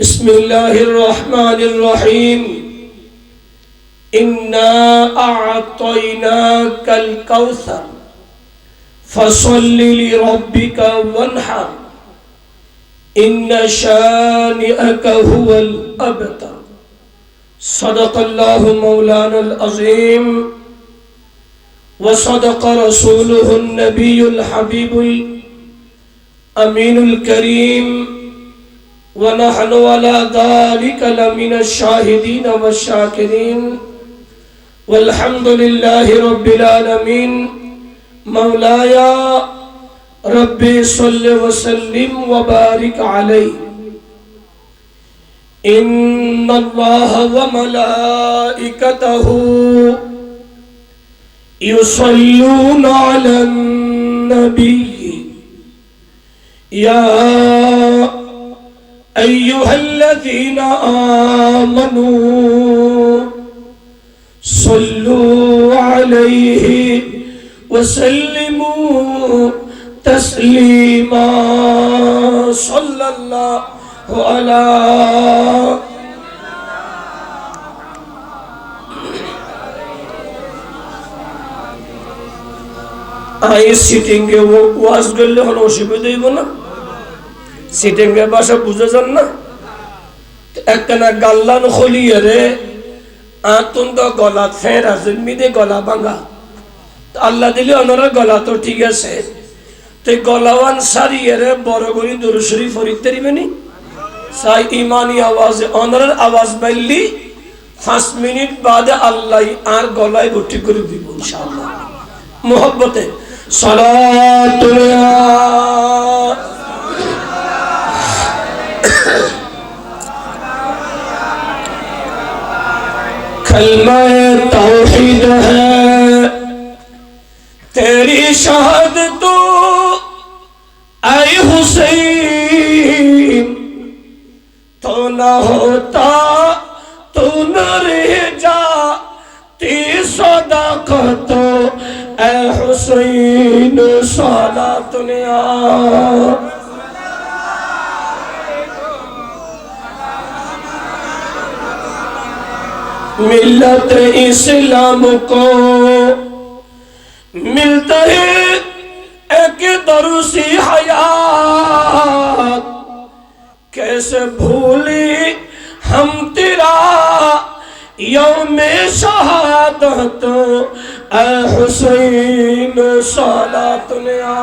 بسم الله الرحمن الرحيم. إنا أعطيناك الكوثر. فصل لربك وانحر. إن شانئك هو الأبتر. صدق الله مولانا العظيم. وصدق رسوله النبي الحبيب الأمين الكريم. ونحن على ذلك لمن الشاهدين والشاكرين. والحمد لله رب العالمين. مولاي ربي صل وسلم وبارك عليه. إن الله وملائكته يصلون على النبي. يا أيها الذين آمنوا صلوا عليه وسلموا تسليما. صلى الله على آئیے سیٹنگ وہ واز گلے ہنوشی بھی دیو نا sitting এর ভাষা বুঝে যান না? একখানা গাল্লান খলিয়ে রে আতঙ্ক গলা ফের আছে মিদে গলা ভাঙা। আল্লাহ দিলে ওনারা গলা তো ঠিক আছে। তো গলাওয়ান সারিয়ে রে, বড় করি দরুশরী ফরিদ তারিবেনি সাই ইমানি আওয়াজে ওনার আওয়াজ বাইলি পাঁচ মিনিট বাদে আল্লাহ আর গলায় ভর্তি করে দিব ইনশাআল্লাহ। মোহব্বতে کلمہ توحید ہے۔ تیری شہد تو اے حسین، تو نہ ہوتا، تو نہ رہ جا تی صداقت۔ اے حسین صلاة نیام ملت اسلام کو ملتا ہے ایک درسی حیات۔ کیسے بھولی ہم تیرا یوم شہادت۔ اے حسین صلات نیا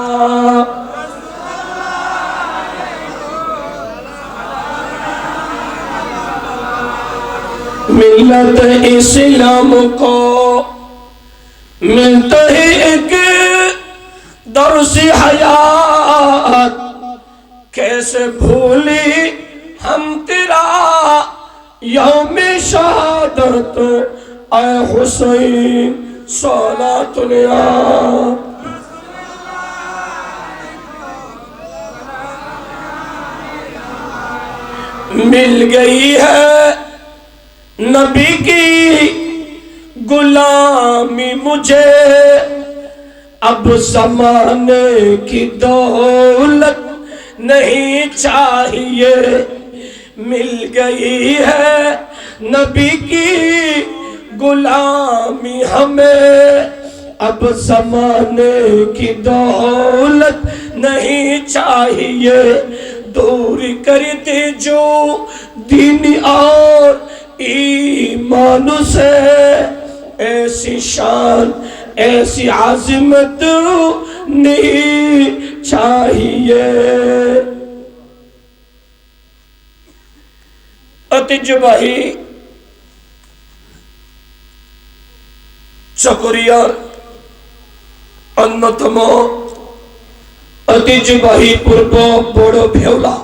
ملت اسلام کو۔ ملتا ہے ایک درس حیات۔ کیسے بھولی ہم تیرا یوم شہادت۔ اے حسین سولہ تلیات مل گئی ہے نبی کی غلامی مجھے اب زمانے کی دولت نہیں چاہیے۔ مل گئی ہے۔ نبی کی غلامی ہمیں اب زمانے کی دولت نہیں چاہیے۔ دور کر دی جو دینی اور ایمان سے ایسی شان، ایسی عظمت نہیں چاہیے۔ اتجبہی بھائی چکریار انتم اتج بھائی بڑو بھیولا۔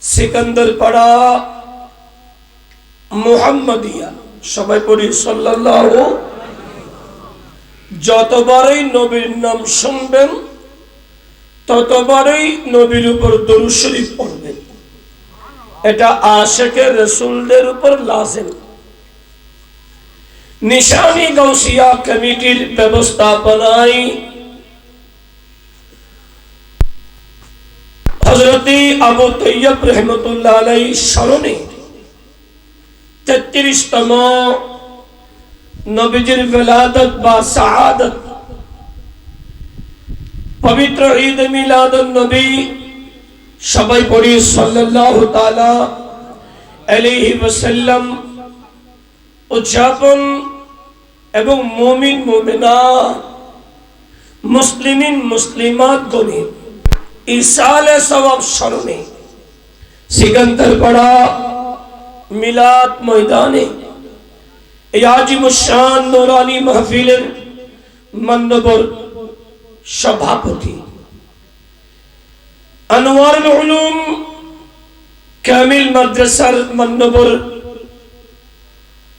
سکندر پڑا۔ মুহাম্মদিয়া। সবাই পড়ি, সাল্লাল্লাহু যতবারই নবীর নাম শুনবেন, ততবারই নবীর উপর দরুদ শরীফ পড়বেন। এটা আশেকের রসুলদের উপর লাজেম। নিশানি গৌসিয়া কমিটির ব্যবস্থাপনায় হজরতি আবু তৈয়ব রহমতুল্লাহ আলাই স্মরণে তেত্রিশতম নবীজির বেলাদত বা শাহাদত পবিত্র ঈদ মিলাদ নবী সবাই পড়ি ওয়াসাল্লাম। উদযাপন এবং মুমিন, মুমিনাত, মুসলিমিন, মুসলিমাত গণে ইসালে সবাব স্মরণে। সিকন্দর পাড়া মিলাদ ময়দানে। এই আজিমুসান নোরানি মাহফিলের মান্যবর সভাপতি। আনোয়ারুল উলুম কামিল মাদ্রাসার মান্যবর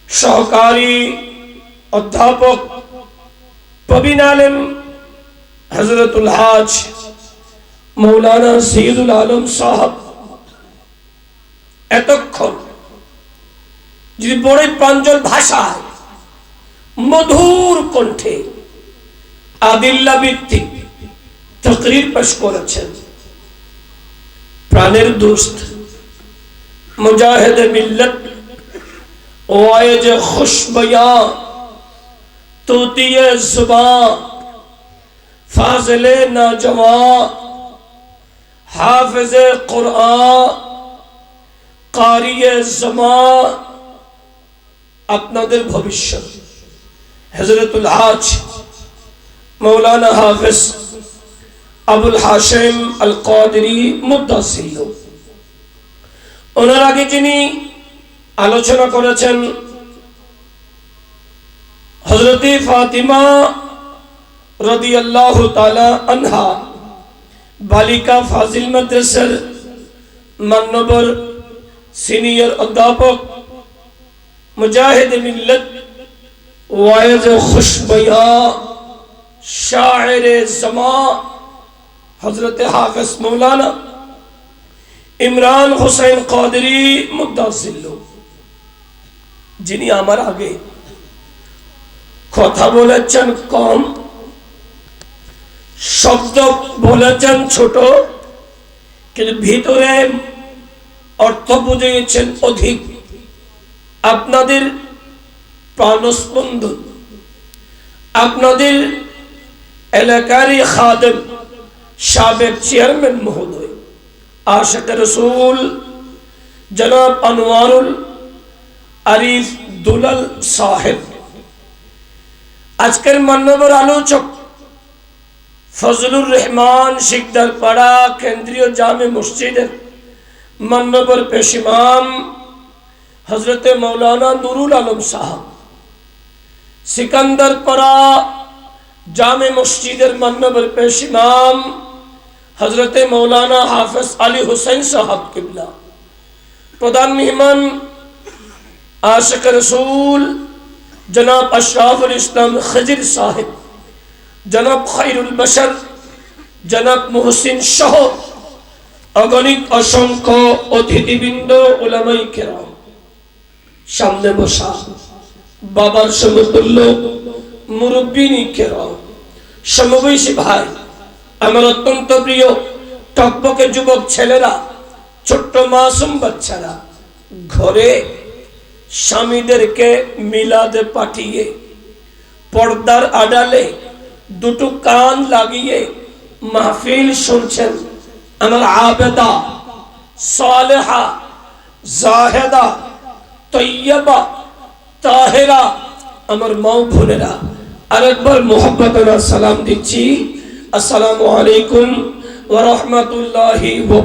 সহকারী অধ্যাপক প্রবীণ আলেম হজরতুল হাজ মৌলানা সঈদুল আলম সাহাব। এতক্ষণ যদি বড়ই প্রাঞ্জল ভাষায়, মধুর কণ্ঠে আদিল্লা ভিত্তিক তকরির পেশ করেছেন, প্রাণের দোস্ত মুজাহেদ মিল্লত ওয়ায়েজ খুশবয়া, তোতিয়ে জুবা, ফাজলে নাজমা, হাফেজ কোরআন, কারিয়ে জমা আপনাদের ভবিষ্যৎ। হজরতুল হাজ, মৌলানা হাফিজ আবুল হাশেম আল কাদরি মুদাসিল ওনার আগে যিনি আলোচনা করেছেন হজরতি ফাতিমা রদি আল্লাহ আনহা, বালিকা ফাজিল মাদ্রাসার মান্যবর সিনিয়র অধ্যাপক মুজাহিদ মিল্লত ওয়াইজ খুশবয়া শায়ের জমা হজরত হাফিজ মৌলানা ইমরান হোসেন কাদরি মুদাসিল্ল যিনি আমার আগে কথা বলেছেন কম শব্দ বলেছেন ছোট কিন্তু ভিতরে অর্থ বুঝিয়েছেন অধিক আপনাদের প্রাণস্পন্দন, আপনাদের এলাকারই খাদেম, সাবেক চেয়ারম্যান মহোদয় আশাক রসুল, জনাব আনোয়ারুল আরিফ দুলাল সাহেব। আজকের মান্যবর আলোচক ফজলুর রহমান শিকদার পাড়া কেন্দ্রীয় জামে মসজিদের মান্যবর পেশিমাম হজরত মৌলানা নুরুল আলম সাহাব সিকান্দার পাড়া জামে মসজিদের মান্যবর পেশিমাম হজরত মৌলানা হাফিজ আলী হুসেন সাহাব কিবলা প্রধান মেহমান আশক রসুল জনাব আশরাফুল ইসলাম খজির সাহেব জনাব খাইরুল বশর জনাব মুহসিন সহ অগণিত অসংখ্য অতিথিবৃন্দ ওলামাই কেরাম সামনে বসা। বাবার সমতুল্য মুরব্বিনী কেরাম সমবয়সী ভাই, আমার অত্যন্ত প্রিয় টকবকে যুবক ছেলেরা, ছোট্ট মাসুম বাচ্চারা, ঘরে স্বামীদেরকে মিলাদে পাঠিয়ে পর্দার আড়ালে দুটো কান লাগিয়ে মাহফিল শুনছেন আমার আবেদা, সালেহা, জাহেদা তৈয়বা, তাহেরা, আমার মাও বোনেরা। আরেকবার মোহাম্মত সালাম দিচ্ছি। আসসালামু আলাইকুম ওয়া রাহমাতুল্লাহি ওয়া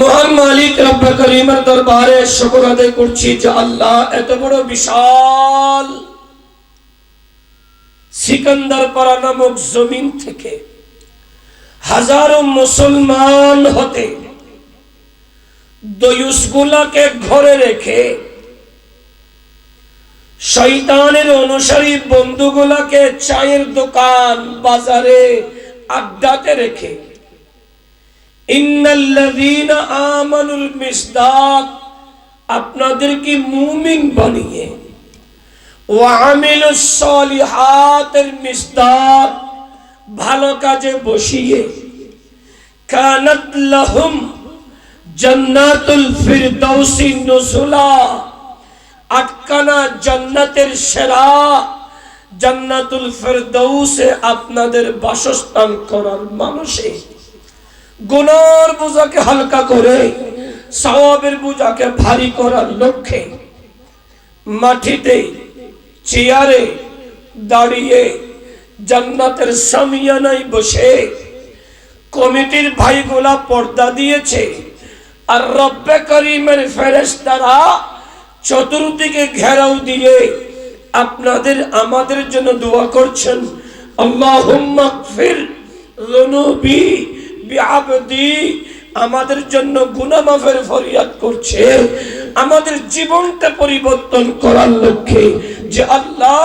মহান মালিক রব্ব করিমের দরবারে শুকর আদায় করছি যে আল্লাহ এত বড় বিশাল সিকান্দার পাড়া নামক জমিন থেকে হাজারো মুসলমান হতে দয়ুসগুলাকে ঘরে রেখে শৈতানের অনুসারী বন্ধুগুলাকে চায়ের দোকান, বাজারে আড্ডাতে রেখে। আমানুল মিসদাক আপনাদেরকে মুমিন বানিয়ে? ওয়া আমিলুস সলিহাতের মিসদাক, ভালো কাজে বসিয়ে। কানাত জান্নাতুল ফিরদাউসি নুজুলা। আটকানা জান্নাতের সেরা। জান্নাতুল ফেরদৌসে আপনাদের বাসস্থান করার মানুষে। গুনার বোঝাকে হালকা করে, সওয়াবের বোঝাকে ভারী করার লক্ষ্যে। মাটিতে, চেয়ারে দাঁড়িয়ে জান্নাতের সামিয়ানায় বসে কমিটির ভাইগুলা পর্দা দিয়েছে। আর রব্বে করিমের ফেরেশতারা চতুর্দিকে ঘেরাও দিয়ে আপনাদের, আমাদের জন্য দোয়া করছেন। আমাদের জন্য গুনাহ মাফের ফরিয়াদ করছে। আমাদের জীবনটা পরিবর্তন করার লক্ষ্যে যে আল্লাহ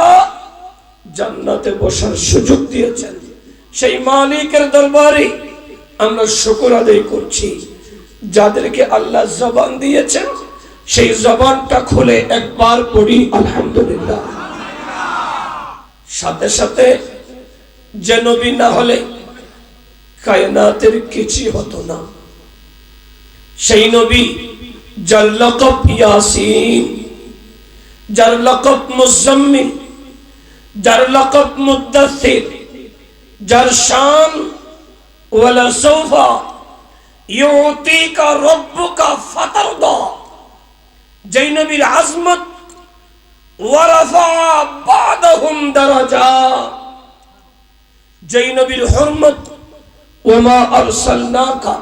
জান্নাতে বসার সুযোগ দিয়েছেন। সেই মালিকের দরবারে আমরা শুকর আদায় করছি। যাদেরকে আল্লাহ জবান দিয়েছেন, সেই জবানটা খুলে একবার পড়ি, আলহামদুলিল্লাহ। সাথে সাথে যে নবী না হলে কায়নাতের কিছু হতো না। সেই নবী যার লকব ইয়াসিন, যার লকব মুজাম্মিল, যার লকব মুদাসির যার শান, ওয়ালা সৌফা ইউতিকা রব্বুকা ফাতারদা। যেই নবীর আজমত, ওয়ারাফা বাদাহুম দারাজা। যেই নবীর হরমত ওমা আরসালনাকা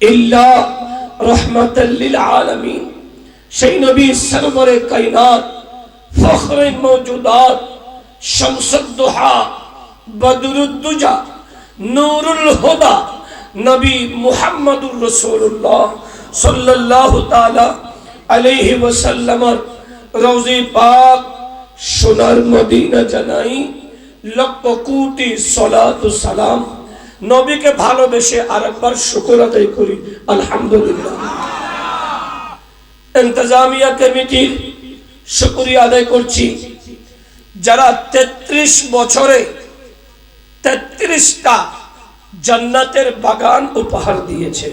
ইল্লা রহমাতাল লিল আলামিন। সেই নবী সরবরে হুদা নবী মুহাম্মদুর রাসূলুল্লাহ সাল্লাল্লাহু তাআলা আলাইহি ওয়াসাল্লামর রওজে পাক সোনার মদিনা জানাই লক্ষ কোটি সালাত সালাম। নবীকে ভালোবেসে আরেকবার শুকর আদায় করি, আলহামদুলিল্লাহ। ইন্তজামিয়া কমিটির শুকরিয়া আদায় করছি। যারা ৩৩ বছরে তেত্রিশটা জান্নাতের বাগান উপহার দিয়েছে।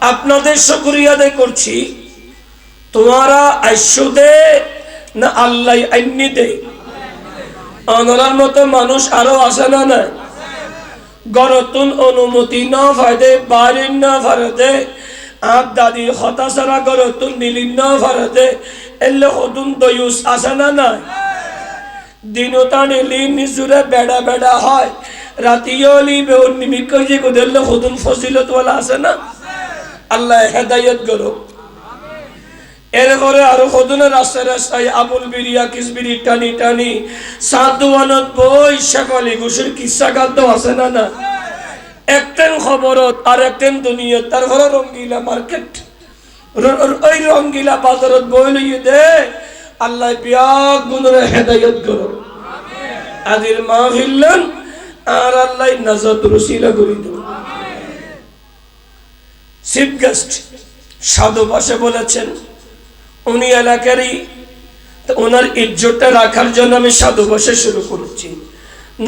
আপনাদের শুকরিয়া আদায় করছি। তোমারা আইসু দে, না আল্লাহ আইনি দে। আনার মতো মানুষ আরও আসে না না গরতুন অনুমতি না ফায়দে, বাড়ির না ফারদে আপ দাদি হতাশারা গরতুন নীলিন না ফারদে এলে হতুন দয়ুস আসে না না দিনতা নীলি নিজুরে বেড়া বেড়া হয়। রাতিও লিবে নিমিক যে গোদেলে হতুন ফজিলত ওয়ালা আছে না? আল্লাহ হেদায়ত করো এরপরে আরও সদনের রাস্তায় রাস্তায় আবুল বিরিয়া কিসবিরি টানি টানি। সাধুয়ানত বই শেফালি ঘুষের কিসা গাদ্য আছে না না? একটেন খবরত আর একটেন দুনিয়ত তারপরে রঙ্গিলা মার্কেট। ওই রঙ্গিলা বাজারত বই লইয়ে দে, আল্লাহ বিয়াক গুণরে হেদায়ত করো আজির মা ফিরলেন আর আল্লাহ নাজাত রসিলা করি দেব চিফ গেস্ট সাধু পাশে বলেছেন, উনি এলাকারই ওনার ইজ্জতটা রাখার জন্য আমি সাধু বসে শুরু করেছি।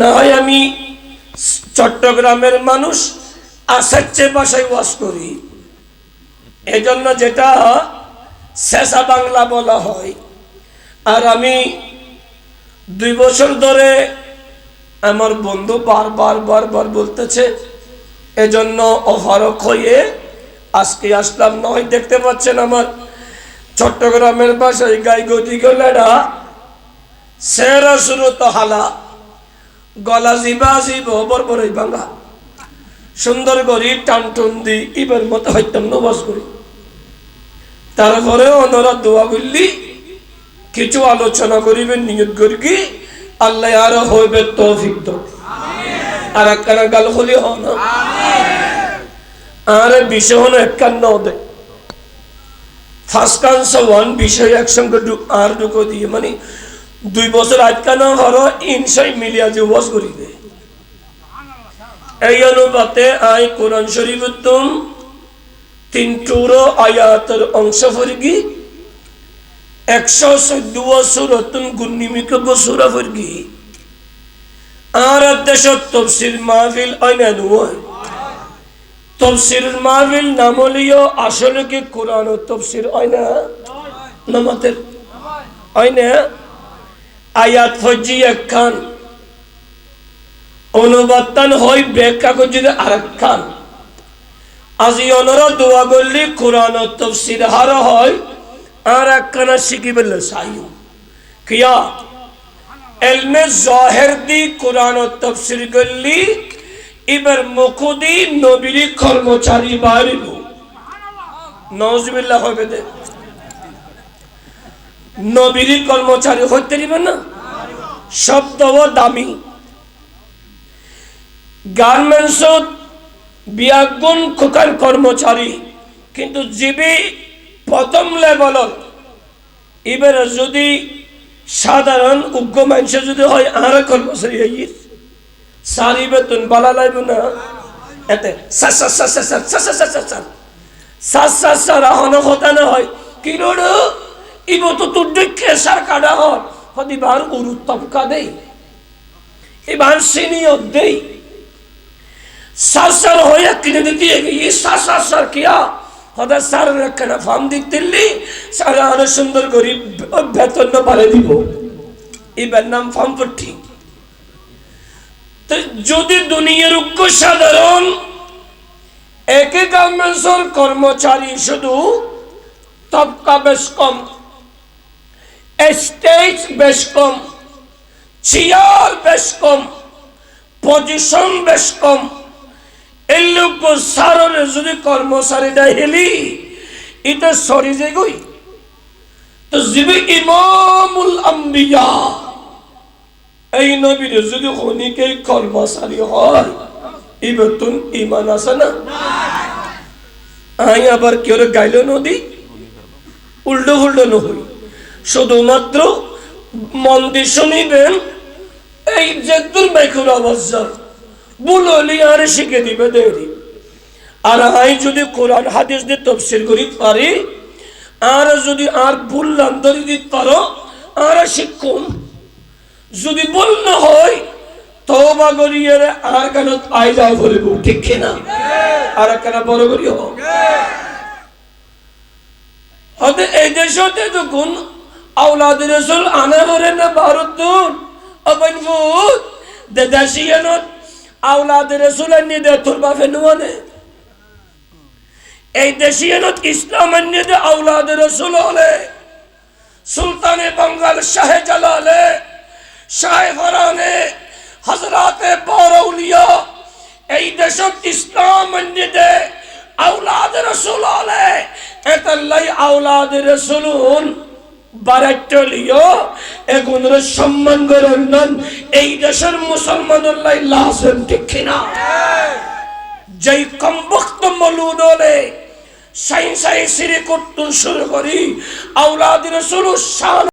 না হয় আমি চট্টগ্রামের মানুষ, আসার চেয়ে বাসায় ওয়াজ করি। এজন্য যেটা শেষা বাংলা বলা হয়। আর আমি দুই বছর ধরে আমার বন্ধু বারবার বারবার বলতেছে, এজন্য অফারক হয়ে আজকে আসলাম নয়, দেখতে পাচ্ছেন আমার চট্টগ্রামের বাসায় গাই গতি গলেরা সেরা শুরু তো হালা, গলা জিবা জিব বরবর ভাঙা সুন্দর করি টান টুন দি, ইবার মতো হইতাম নবাস করি তারপরে ওনারা দোয়া করলি, কিছু আলোচনা করিবেন, নিয়ত করি আল্লাহ আর হইবে তৌফিক তো আর একখানা গাল হলি হন আর বিষয় হলো একখান দেয় ফার্স্ট কান্স ওয়ান বিষয় একসঙ্গে আর ঢুকো দিয়ে মানে দুই বছর আটকানো হরো ইনসাই মিলিয়া যে ওয়াজ করিবে এই অনুপাতে আই কোরআন শরীফ তুম তিন টুরো আয়াতের অংশ ফরগি একশো চোদ্দ সুরতুন গুন্নিমিক বসুরা ফরগি আর দেশ তফসির মাহফিল আইনা নয় তফসির মাহফিল নামলিও আসলে কি কোরআন ও তফসির আইনা নামাতের আইনা আয়াত ফজি একখান। অনুবাদটান হয় ব্যাখ্যা করছি আর একখান আজি অনরা দোয়া করলি কোরআন ও তফসির হার হয়। আর একখানা কিয়া এলমে জাহের দি কোরআন ও তফসির করলি এবার মুখদি নবীর কর্মচারী বাড়িব নজবিল্লাহ হবে দে নবীর কর্মচারী হইতে দিবেন না শব্দ দামি গার্মেন্টসত বিয়াগুণ খোকার কর্মচারী কিন্তু জীবী প্রথম লেভেল এবারে যদি সাধারণ উগ্র মানুষ যদি হয় আর কর্মচারী সারি বেতন বলা লাগবে না এতে দেখে দেই দেই দিয়ে কিয়া হদা সার রাখনা ফার্ম দিক দিল্লি, সার আরও সুন্দর করি বেতন পারে দিব। এবার নাম ফার্ম পট্টি। যদি দুনিয়ার উগ্র সাধারণ, একে গার্মেন্টসের কর্মচারী শুধু, তবকা বেশ কম, স্টেজ বেশ কম, চেয়ার বেশ কম, পজিশন বেশ কম এই লোক সাররে যদি কর্মচারীটা হেলি, এটা সরি যে গই তো যিনি ইমামুল আম্বিয়া, এই নবীর যদি খনিকে কর্মচারী হয় এই বেতন ইমান আছে না? আই আবার কেউ গাইল নদী? উল্টো উল্টো নহই। শুধুমাত্র মন দিয়ে শুনিবেন, এই যে তোর মাইকুর আওয়াজ বুললি আর শিখে দিবে দেরি। আর আই যদি কোরআন হাদিস দিয়ে তফসিল করি পারি, আর যদি আর ভুললাম ধরে দিতে পারো, আর শিক্ষুম যদি ভুল না হয় তবা করিয়ে আর কেন আইলা বলিব, ঠিক না আর কেন বড় করি হোক এই দেশতে তখন আউলাদ রসুল আনা করে না ভারত দেদাসিয়ানত আউলাদ রসুল নিয়ে দে তোর বাপে নুয়ানে এই দেশিয়ানত ইসলাম নিয়ে দে আউলাদ রসুল হলে, সুলতানে বঙ্গাল শাহে জালালে, শাহে ফরানে হজরাতে বরৌলিয়া এই দেশত ইসলাম নিয়ে দে আউলাদ রসুল হলে এতাল্লাই আউলাদ রসুলুন বারাটলিও এগুনের সম্মান গরণ্যন এই দেশের মুসলমানের লাই লাজেন ঠিক কিনা? যেই কমবক্ত মলুদলে সাইন্সাই সিরি করতুন শুরু করি আউলাদিন শুরু সাল